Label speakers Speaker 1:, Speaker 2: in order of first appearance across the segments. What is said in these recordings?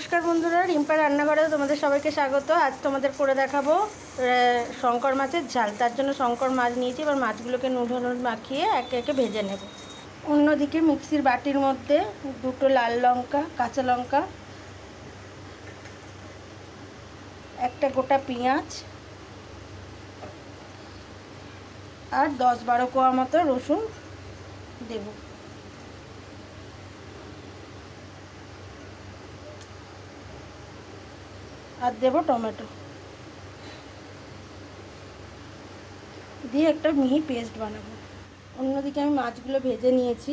Speaker 1: নমস্কার বন্ধুরা, রিম্পা রান্নাঘরে তোমাদের সবাইকে স্বাগত। আজ তোমাদের করে দেখাবো শঙ্কর মাছের ঝাল। তার জন্য শঙ্কর মাছ নিয়েছি, এবার মাছগুলোকে নুন মাখিয়ে একে একে ভেজে নেব। অন্যদিকে মিক্সির বাটির মধ্যে দুটো লাল লঙ্কা, কাঁচা লঙ্কা, একটা গোটা পেঁয়াজ, আর দশ বারো কোয়া মতো রসুন দেবো। আর দেব টমেটো। দিয়ে একটা মিহি পেস্ট বানাবো। অন্যদিকে আমি মাছগুলো ভেজে নিয়েছি।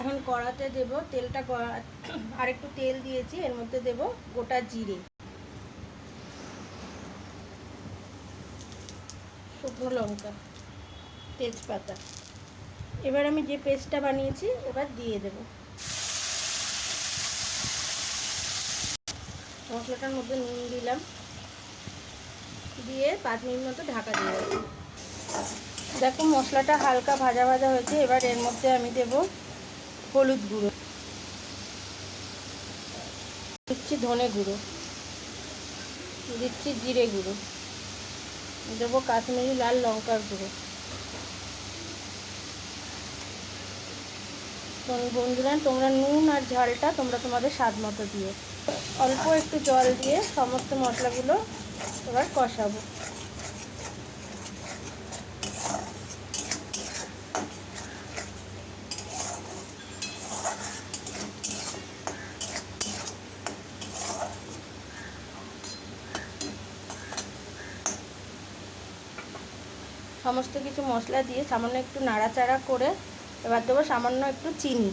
Speaker 1: এখন কড়াতে দেব তেলটা আর একটু তেল দিয়েছি, এর মধ্যে দেব গোটা জিরে। শুকনো লঙ্কা, তেজপাতা। এবার আমি যে পেস্টটা বানিয়েছি, এবার দিয়ে দেবো। মশলাটার মধ্যে নুন দিলাম। দিয়ে পাঁচ মিনিট মতো ঢাকা দিয়ে দেখো মশলাটা হালকা ভাজা ভাজা হয়েছে, এবার এর মধ্যে আমি দেব হলুদ গুঁড়ো। দিচ্ছি ধনে গুঁড়ো। দিচ্ছি জিরে গুঁড়ো। দেবো কাশ্মীরি লাল লঙ্কার গুঁড়ো। বন্ধুরা, তোমরা নুন আর ঝালটা তোমরা তোমাদের স্বাদ মতো দিও। অল্প একটু জল দিয়ে সমস্ত মশলাগুলো এবার কষাবো। সমস্ত কিছু মশলা দিয়ে সামান্য একটু নাড়াচাড়া করে এবার দেবো সামান্য একটু চিনি।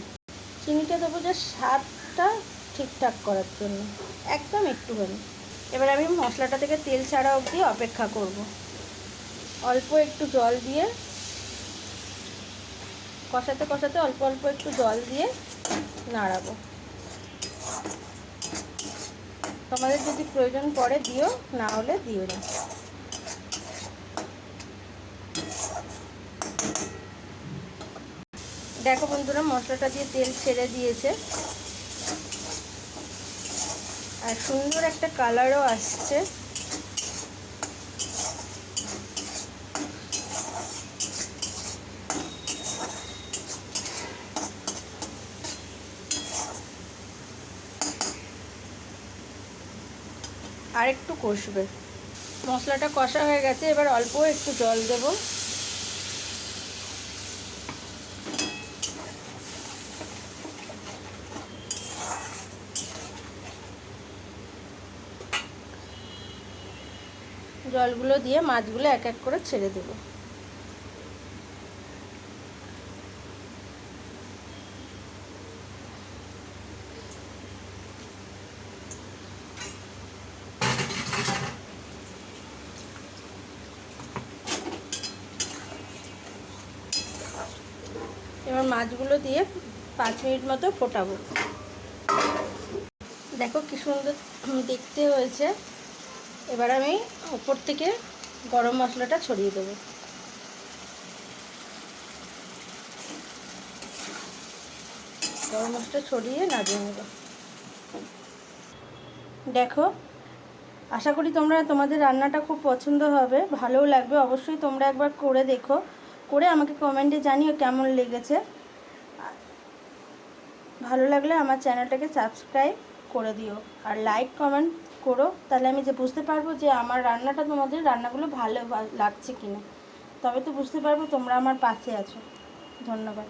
Speaker 1: চিনিটা দেবো যে স্বাদটা ঠিকঠাক করার জন্য। একদম একটুখানি। এবার আমি মশলাটা থেকে তেল ছাড়া অবধি অপেক্ষা করব। অল্প একটু জল দিয়ে, কষাতে কষাতে অল্প অল্প একটু জল দিয়ে নাড়াবো। তোমাদের যদি প্রয়োজন পড়ে দিও, না হলে দিও না। দেখো বন্ধুরা, মশলাটা দিয়ে তেল ছেড়ে দিয়েছে। আর সুন্দর একটা কালারও আসছে। আর একটু কষবে। মশলাটা কষা হয়ে গেছে, এবার অল্প একটু জল দেবো। জলগুলো দিয়ে মাছগুলো এক এক করে ছেড়ে দেব। এবার মাছগুলো দিয়ে পাঁচ মিনিট মতো ফোটাবো। দেখো কি সুন্দর দেখতে হয়েছে। এবার আমি উপর থেকে গরম মশলাটা ছড়িয়ে দেবো। গরম মশলা ছড়িয়ে নামিয়ে নেব। দেখো, আশা করি তোমরা তোমাদের রান্নাটা খুব পছন্দ হবে, ভালোও লাগবে। অবশ্যই তোমরা একবার করে দেখো, করে আমাকে কমেন্টে জানিও কেমন লেগেছে। ভালো লাগলে আমার চ্যানেলটাকে সাবস্ক্রাইব করে দিও, আর লাইক, কমেন্ট করো, তাহলে আমি যে বুঝতে পারব যে আমার রান্নাটা তোমাদের রান্নাগুলো ভালো লাগছে কিনা। তবে তো বুঝতে পারব তোমরা আমার পাশে আছো। ধন্যবাদ।